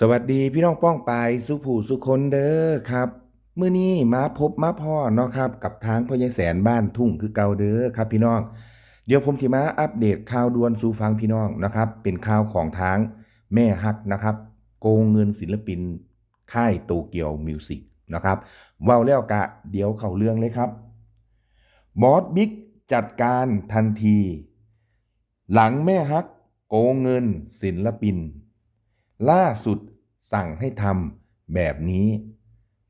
สวัสดีพี่น้องป้องปายสุผู้สุคนเด้อครับมื้อนี้มาพบมาพ่อเนาะครับกับทางพ่อใหญ่แสนบ้านทุ่งคือเก่าเด้อครับพี่น้อง เดี๋ยวผมสิมาอัปเดตข่าวด่วนสู่ฟังพี่น้องนะครับ เป็นข่าวของทางแม่ฮักนะครับ โกงเงินศิลปิน ค่ายโตเกียวมิวสิกนะครับว้าแล้วกะเดี๋ยวเข้าเรื่องเลยครับบอสบิ๊กจัดการทันที หลังแม่ฮัก โกงเงินศิลปิน ล่าสุดสั่งให้ทำแบบนี้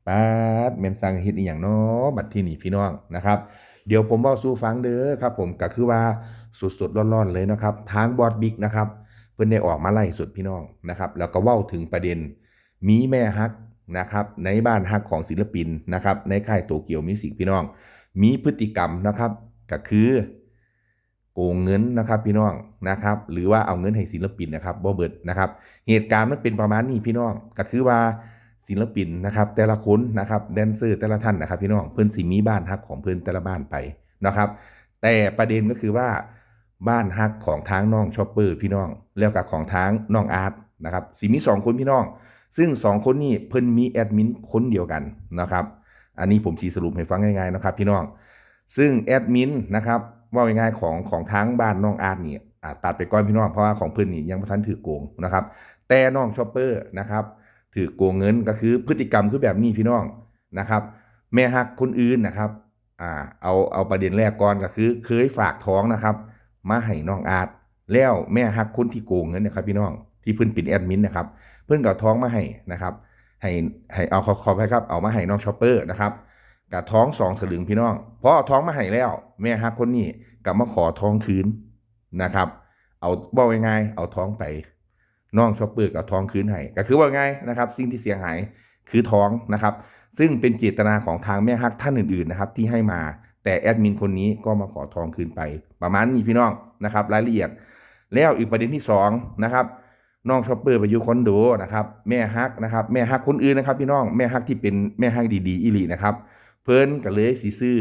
ป๊าดเมนสั่งเฮ็ดอีหยังเนาะบัดที่นี่พี่น้องนะครับ เดี๋ยวผมเว้าสู่ฟังเด้อครับ ผมก็คือว่าสุดๆร้อนๆเลยนะครับ ทางบอสบิ๊กนะครับ เพิ่นได้ออกมาไล่สุดพี่น้องนะครับ แล้วก็เว้าถึงประเด็นมีแม่ฮักนะครับ ในบ้านฮักของศิลปินนะครับ ในค่ายโตเกียวมิวสิกพี่น้อง มีพฤติกรรมนะครับก็คือ โกงเงินนะครับพี่น้องนะครับ หรือว่าเอาเงินให้ศิลปินนะครับบ่เบิดนะครับ เหตุการณ์มันเป็นประมาณนี้พี่น้องก็คือว่าศิลปินนะครับ แต่ละคนนะครับแดนเซอร์แต่ละท่านนะครับ พี่น้องเพิ่อนสิมีบ้านฮักของเพิ่อนแต่ละบ้านไปนะครับ แต่ประเด็นก็คือว่าบ้านฮักของทางน้องชอปเปอร์พี่น้องแล้วกับของทางน้องอาร์ตนะครับสิมีสองคนพี่น้อง ซึ่งสองคนนี้เพิ่นมีแอดมินคนเดียวกันนะครับ อันนี้ผมสีสรุปให้ฟังง่ายๆนะครับ พี่น้อง ซึ่งแอดมินนะครับ ว่าง่ายๆของของทั้งบ้านน้องอาร์ตนี่อ่าตัดไปก่อนพี่น้องเพราะว่าของเพื่อนนี่ยังไม่ทันถือโกงนะครับ แต่น้องชอปเปอร์นะครับถือโกงเงินก็คือพฤติกรรมคือแบบนี้พี่น้องนะครับ แม่ฮักคนอื่นนะครับอ่าเอาเอาประเด็นแรกก่อนก็คือ เคยฝากท้องนะครับ มาให้น้องอาร์ตแล้วแม่ฮักคนที่โกงเงินนะครับพี่น้องที่เพิ่อนป็นแอดมินนะครับเพิ่อนก็เอาท้องมาให้นะครับให้ให้เอาขอขอไปครับเอามาให้น้องชอปเปอร์นะครับ กับท้องสองสลึงพี่น้องพอเอาท้องมาให้แล้ว แม่ฮักคนนี้กลับมาขอท้องคืนนะครับ เอาบอกยังไงเอาท้องไปน้องชอปเปอร์กับท้องคืนให้ก็คือว่าไงนะครับ สิ่งที่เสียหายคือท้องนะครับ ซึ่งเป็นเจตนาของทางแม่ฮักท่านอื่นๆนะครับที่ให้มาแต่แอดมินคนนี้ก็มาขอทองคืนไป ประมาณนี้พี่น้องนะครับ รายละเอียด แล้วอีกประเด็นที่สองนะครับน้องชอปเปอร์ไปอยู่คอนโดนะครับ แม่ฮักนะครับ แม่ฮักคนอื่นนะครับ พี่น้องแม่ฮักที่เป็นแม่ฮักดีๆอีหลีนะครับ เพิ่นก็เลยสิซื้อ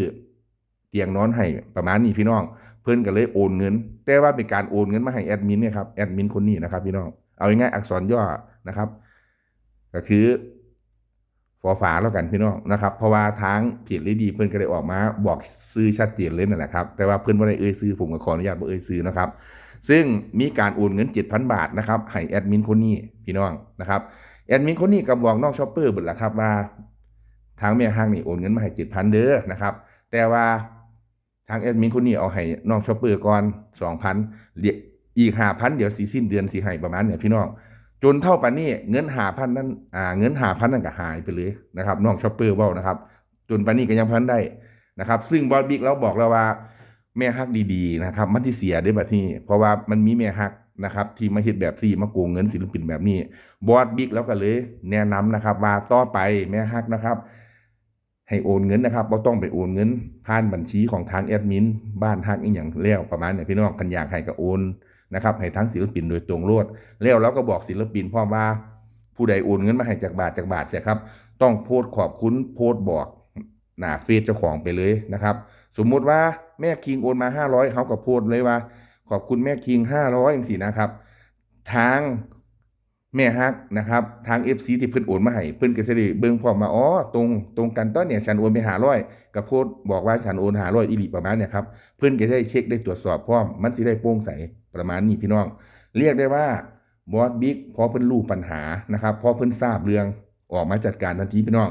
เตียงนอนให้ประมาณนี้พี่น้อง เพิ่นก็เลยโอนเงิน แต่ว่าเป็นการโอนเงินมาให้แอดมินเนี่ยครับแอดมินคนนี้นะครับพี่น้องเอาง่ายๆอักษรย่อนะครับ ก็คือฟอฝาแล้วกันพี่น้องนะครับ เพราะว่าทางเพจเลดีเพิ่นก็ได้ออกมาบอกซื้อชัดเจนเลยนั่นแหละครับ แต่ว่าเพิ่นบ่ได้เอ่ยซื้อผมก็ขออนุญาตบ่เอ่ยซื้อนะครับ ซึ่งมีการโอนเงิน 7,000 บาทนะครับให้แอดมินคนนี้พี่น้องนะครับแอดมินคนนี้ก็บอกน้องชอปเปอร์เบิดละครับว่า ทางแม่ห้างนี่โอนเงินมาให้7,000เด้อนะครับ แต่ว่าทางแอดมินคนนี้เอาให้น้องช็อปเปอร์ก่อน2,000เดี๋ยวอีก5,000เดี๋ยวสิสิ้นเดือนสิให้ประมาณเนี่ยพี่น้องจนเท่าปานนี้เงินหาพันนั้นอ่าเงินหาพันนั่นก็หายไปเลยนะครับน้องช็อปเปอร์เว้านะครับ จนปานนี้ก็ยังพันได้นะครับ ซึ่งบอสบิ๊กเราบอกแล้วว่า แม่ฮักดีๆนะครับมันที่เสียได้แบบที่เพราะว่ามันมีแม่ฮักนะครับที่มาเฮ็ดแบบซี่มาโกงเงินศิลปินแบบนี้ บอสบิ๊กแล้วก็เลย แนะนำนะครับ ว่าต่อไปแม่ฮักนะครับ ให้โอนเงินนะครับบ่ต้องไปโอนเงินผ่านบัญชีของทางแอดมินบ้านฮักอีหยังแล้วประมาณเนี่ยพี่น้องกันอยากให้ก็โอนนะครับให้ทั้งศิลปินโดยตรงโลดแล้วเราก็บอกศิลปินพร้อมว่า ผู้ใดโอนเงินมาให้จากบาทจากบาทเสียครับ ต้องโพสต์ขอบคุณโพสต์บอกหน้าเฟซเจ้าของไปเลยนะครับ สมมุติว่าแม่คิงโอนมา 500เขาก็โพสต์เลยว่า ขอบคุณแม่คิง 500อย่างสี่นะครับ ทาง แม่ฮักนะครับทาง FC ที่เพิ่นโอนมาให้เพิ่นก็สิได้เบิ่งพร้อมมาอ๋อตรงตรงกันตอนเนี่ยฉันโอนไป500กับโพสบอกว่าฉันโอน500อีหลีประมาณเนี่ยครับเพิ่นก็ได้เช็คได้ตรวจสอบพร้อมมันสิได้โปร่งใสประมาณนี้พี่น้อง เรียกได้ว่าบอสบิ๊กพอเพิ่นรู้ปัญหานะครับพอเพิ่นทราบเรื่องออกมาจัดการทันทีพี่น้อง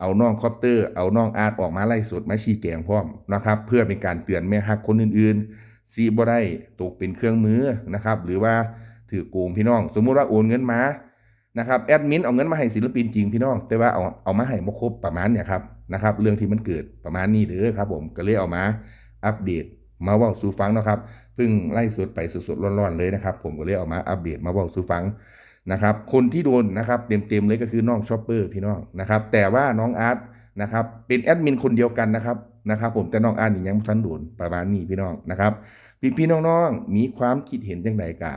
เอาน้องคอปเตอร์ เอาน้องอาร์ตออกมาไล่สดมาชี้แจงพร้อมนะครับเพื่อเป็นการเตือนแม่ฮักคนอื่นๆซีบ่ได้ตกเป็นเครื่องมือนะครับหรือว่า ถือโกงพี่น้อง สมมุติว่าโอนเงินมานะครับแอดมินเอาเงินมาให้ศิลปินจริงพี่น้อง แต่ว่าเอาเอามาให้บ่ครบประมาณเนี่ยครับนะครับเรื่องที่มันเกิดประมาณนี้เด้อครับ ผมก็เลยเอามาอัปเดตมาว่าสู่ฟังนะครับเพิ่งไล่สดไปสดๆร้อนๆเลยนะครับ ผมก็เลยเอามาอัปเดตมาว่าสู่ฟังนะครับคนที่โดนนะครับเต็มๆเลยก็คือน้องชอปเปอร์พี่น้องนะครับแต่ว่าน้องอาร์ตนะครับเป็นแอดมินคนเดียวกันนะครับนะครับ ผมแต่น้องอาร์ตนี่ยังบ่ทันโดนประมาณนี้พี่น้องนะครับพี่พี่ๆน้องๆมีความคิดเห็นจังใดกะ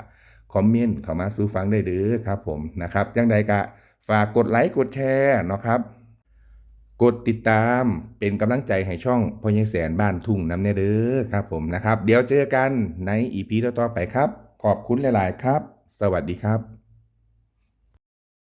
คอมเมนต์เข้ามาสู้ฟังได้ด้อครับผมนะครับยังใดกะฝากกดไลค์กดแชร์เนาะครับ กดติดตามเป็นกำลังใจให้ช่องพ่อใหญ่แสนบ้านทุ่งน้ำเนเด้อครับผมนะครับ เดี๋ยวเจอกันในอีพีต่อๆไปครับ ขอบคุณหลาย ๆ ครับ สวัสดีครับ